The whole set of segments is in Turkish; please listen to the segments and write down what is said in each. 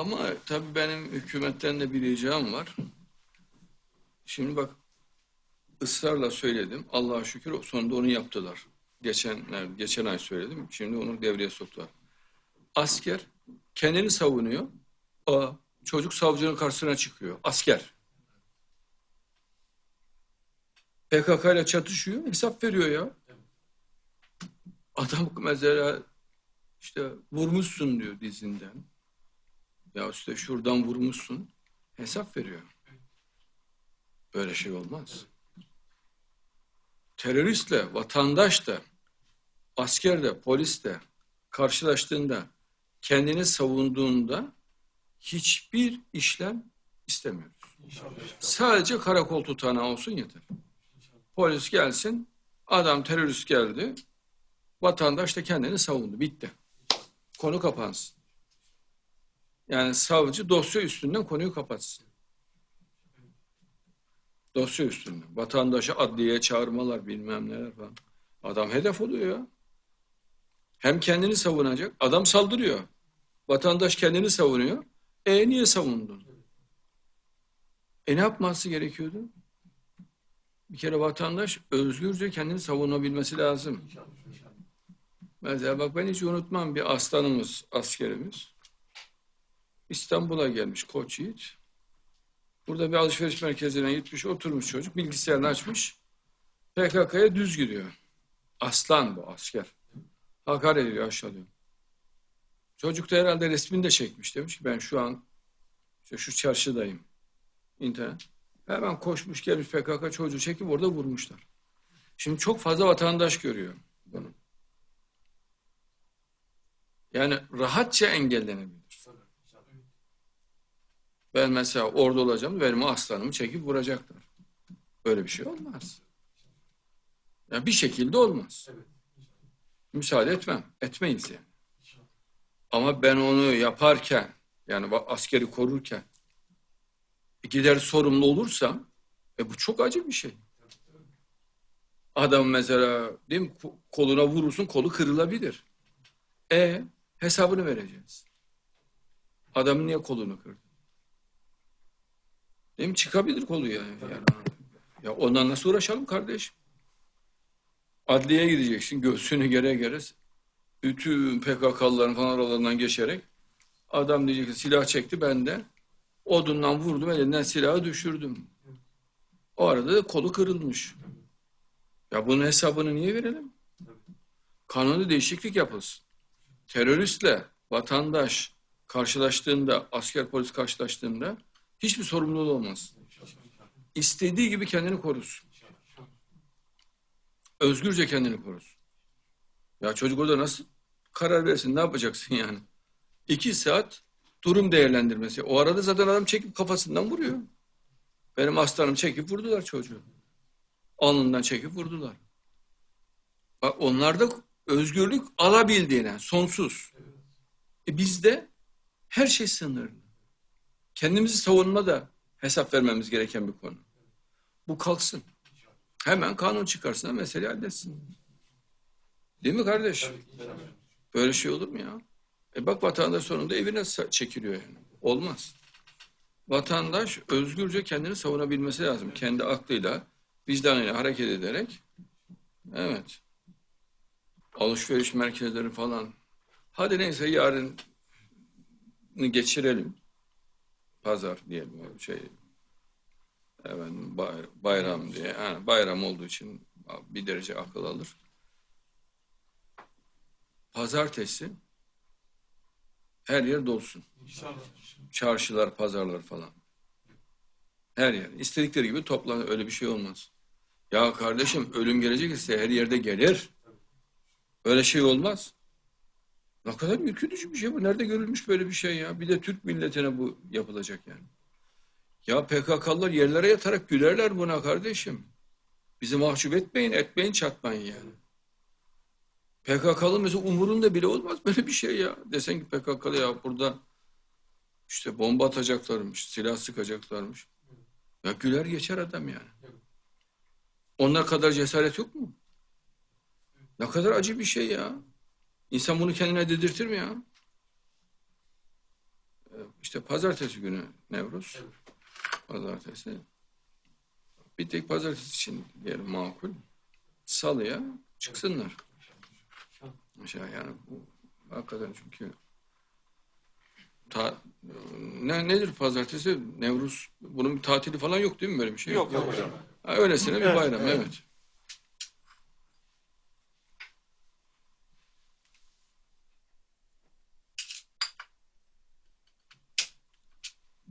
Ama tabii benim hükümetten de bir ricam var. Şimdi bak ısrarla söyledim. Allah'a şükür sonunda onu yaptılar. Geçen, geçen ay söyledim. Şimdi onu devreye soktular. Asker kendini savunuyor. Aa, çocuk savcının karşısına çıkıyor. Asker. PKK ile çatışıyor. Hesap veriyor ya. Adam mesela işte vurmuşsun diyor dizinden. Ya işte şuradan vurmuşsun. Hesap veriyor. Böyle şey olmaz. Teröristle, vatandaş da, asker de, polis de karşılaştığında, kendini savunduğunda hiçbir işlem istemiyoruz. Sadece karakol tutanağı olsun yeter. Polis gelsin, adam terörist geldi, vatandaş da kendini savundu. Bitti. Konu kapansın. Yani savcı dosya üstünden konuyu kapatsın. Dosya üstünden. Vatandaşı adliyeye çağırmalar bilmem neler falan. Adam hedef oluyor ya. Hem kendini savunacak. Adam saldırıyor. Vatandaş kendini savunuyor. E niye savundun? E ne yapması gerekiyordu? Bir kere vatandaş özgürce kendini savunabilmesi lazım. Mesela bak ben hiç unutmam bir aslanımız, askerimiz. İstanbul'a gelmiş Koç Yiğit. Burada bir alışveriş merkezine gitmiş, oturmuş çocuk, bilgisayarını açmış. PKK'ya düz gidiyor. Aslan bu asker. Hakaret ediyor, aşağılıyor. Çocuk da herhalde resmini de çekmiş. Demiş ki ben şu an işte şu çarşıdayım. İnternet. Hemen koşmuş gelmiş PKK çocuğu çekip orada vurmuşlar. Şimdi çok fazla vatandaş görüyor bunu. Yani rahatça engellenebilir. Ben mesela orada olacağım, benim aslanımı çekip vuracaklar. Böyle bir şey olmaz. Yani bir şekilde olmaz. Müsaade etmem. Etmeyiz yani. Ama ben onu yaparken, yani askeri korurken gider sorumlu olursam e bu çok acı bir şey. Adam mesela değil mi koluna vurursun kolu kırılabilir. E hesabını vereceğiz. Adamın niye kolunu kırdı? Mi? Çıkabilir kolu yani. yani. Ya ondan nasıl uğraşalım kardeş? Adliyeye gideceksin. Göğsünü gere gere bütün PKK'lıların falan aralarından geçerek adam diyecek ki silah çekti ben de odundan vurdum elinden silahı düşürdüm. O arada da kolu kırılmış. Ya bunun hesabını niye verelim? Kanunda değişiklik yapılsın. Teröristle vatandaş karşılaştığında, asker polis karşılaştığında hiçbir sorumluluğu olmaz. İstediği gibi kendini korusun. Özgürce kendini korusun. Ya çocuk orada nasıl karar versin, ne yapacaksın yani? İki saat durum değerlendirmesi. O arada zaten adam çekip kafasından vuruyor. Benim aslanım çekip vurdular çocuğu. Alnından çekip vurdular. Bak onlarda özgürlük alabildiğine sonsuz. E bizde her şey sınırlı. Kendimizi savunma da hesap vermemiz gereken bir konu. Bu kalksın. Hemen kanun çıkarsın mesele halletsin. Değil mi kardeş? Böyle şey olur mu ya? E bak vatandaş sonunda evine çekiliyor yani. Olmaz. Vatandaş özgürce kendini savunabilmesi lazım. Kendi aklıyla, vicdanıyla hareket ederek. Evet. Alışveriş merkezleri falan. Hadi neyse yarın geçirelim. Pazar diyelim şey evet, bayram diye. Yani bayram olduğu için bir derece akıl alır. Pazartesi her yer dolsun. Çarşılar, pazarlar falan. Her yer. İstedikleri gibi toplan. Öyle bir şey olmaz. Ya kardeşim ölüm gelecek ise her yerde gelir. Öyle şey olmaz. Ne kadar ürkütücü bir şey bu. Nerede görülmüş böyle bir şey ya? Bir de Türk milletine bu yapılacak yani. Ya PKK'lılar yerlere yatarak gülerler buna kardeşim. Bizi mahcup etmeyin, etmeyin çatmayın yani. PKK'lı mesela umurunda bile olmaz böyle bir şey ya. Desen ki PKK'lı ya burada işte bomba atacaklarmış, silah sıkacaklarmış. Ya güler geçer adam yani. Onlar kadar cesaret yok mu? Ne kadar acı bir şey ya. İnsan bunu kendine dedirtir mi ya? İşte pazartesi günü Nevruz. Evet. Pazartesi. Bir tek pazartesi için diyelim makul. Salıya çıksınlar. Aşağı yani bu hakikaten çünkü ta, ne nedir pazartesi? Nevruz bunun bir tatili falan yok değil mi böyle bir şey? Yok, yok hocam. Ha, öylesine bir bayram evet. evet.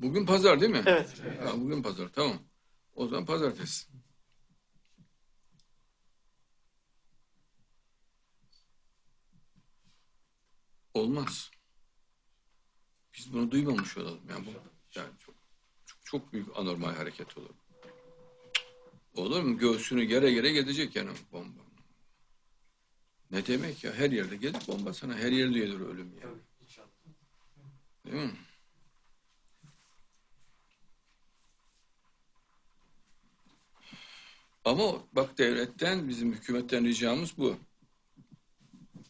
Bugün pazar değil mi? Evet. Ha, bugün pazar tamam. O zaman pazartesi. Olmaz. Biz bunu duymamış olalım. Yani bu yani çok, çok, çok büyük anormal hareket olur. Olur mu? Göğsünü gere gere gidecek yani bomba. Ne demek ya? Her yerde gelir bomba sana. Her yerde gelir ölüm ya. Değil mi? Ama bak devletten, bizim hükümetten ricamız bu.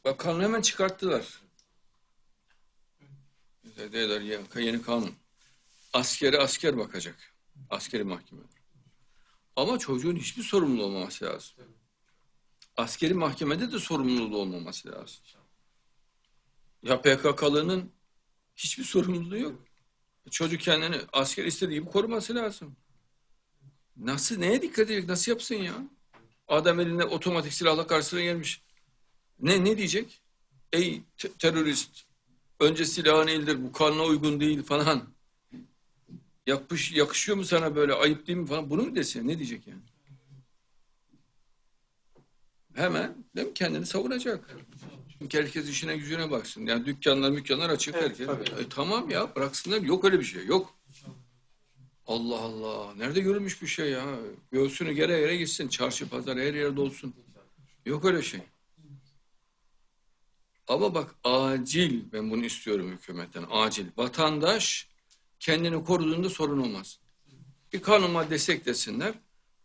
Bak kanunu hemen çıkarttılar. Dediler ya yeni kanun. Askeri asker bakacak. Askeri mahkeme. Ama çocuğun hiçbir sorumluluğu olmaması lazım. Askeri mahkemede de sorumluluğu olmaması lazım. Ya PKK'lının hiçbir sorumluluğu yok. Çocuk kendini asker istediği gibi koruması lazım. Nasıl, neye dikkat edecek, nasıl yapsın ya? Adam elinde otomatik silahla karşısına gelmiş. Ne, ne diyecek? Ey te- terörist, önce silahını indir, bu kanuna uygun değil falan. Yapış, yakışıyor mu sana böyle, ayıp değil mi falan? Bunu mu desin, ne diyecek yani? Hemen değil mi? kendini savunacak. Çünkü herkes işine gücüne baksın. Yani dükkanlar mükkanlar açık Evet, herkes. tabii. E, tamam ya bıraksınlar. Yok öyle bir şey. Yok. Allah Allah. Nerede görülmüş bir şey ya? Göğsünü gere yere gitsin. Çarşı pazar her yerde olsun. Yok öyle şey. Ama bak acil ben bunu istiyorum hükümetten. Acil. Vatandaş kendini koruduğunda sorun olmaz. Bir kanun maddesi eklesinler.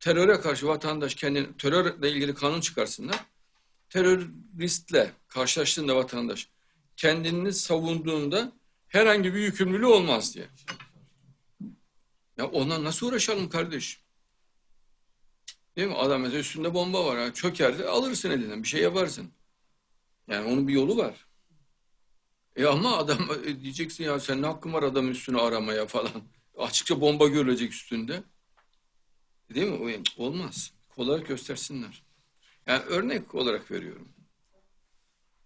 Teröre karşı vatandaş kendini terörle ilgili kanun çıkarsınlar. Teröristle karşılaştığında vatandaş kendini savunduğunda herhangi bir yükümlülüğü olmaz diye. Ya ona nasıl uğraşalım kardeş? Değil mi? Adam mesela üstünde bomba var. Ha. Çökerdi alırsın elinden bir şey yaparsın. Yani onun bir yolu var. E ama adam e, diyeceksin ya sen ne hakkın var adamın üstünü aramaya falan. Açıkça bomba görülecek üstünde. Değil mi? Yani olmaz. Kolaylık göstersinler. Yani örnek olarak veriyorum.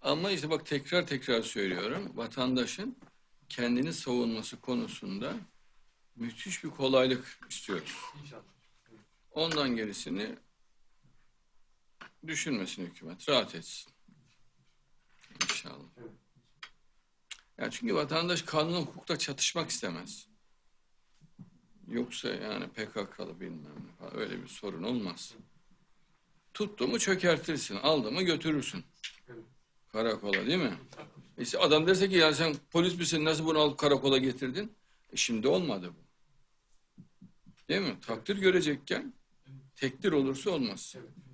Ama işte bak tekrar tekrar söylüyorum. Vatandaşın kendini savunması konusunda müthiş bir kolaylık istiyoruz. Ondan gerisini düşünmesin hükümet. Rahat etsin. İnşallah. Yani çünkü vatandaş kanun hukukla çatışmak istemez. Yoksa yani PKK'lı bilmem ne falan öyle bir sorun olmaz. Tuttu mu çökertirsin, aldı mı götürürsün. Karakola değil mi? İşte adam derse ki ya sen polis misin nasıl bunu alıp karakola getirdin? E şimdi olmadı bu. Değil mi? Takdir görecekken tekdir olursa olmaz. Evet.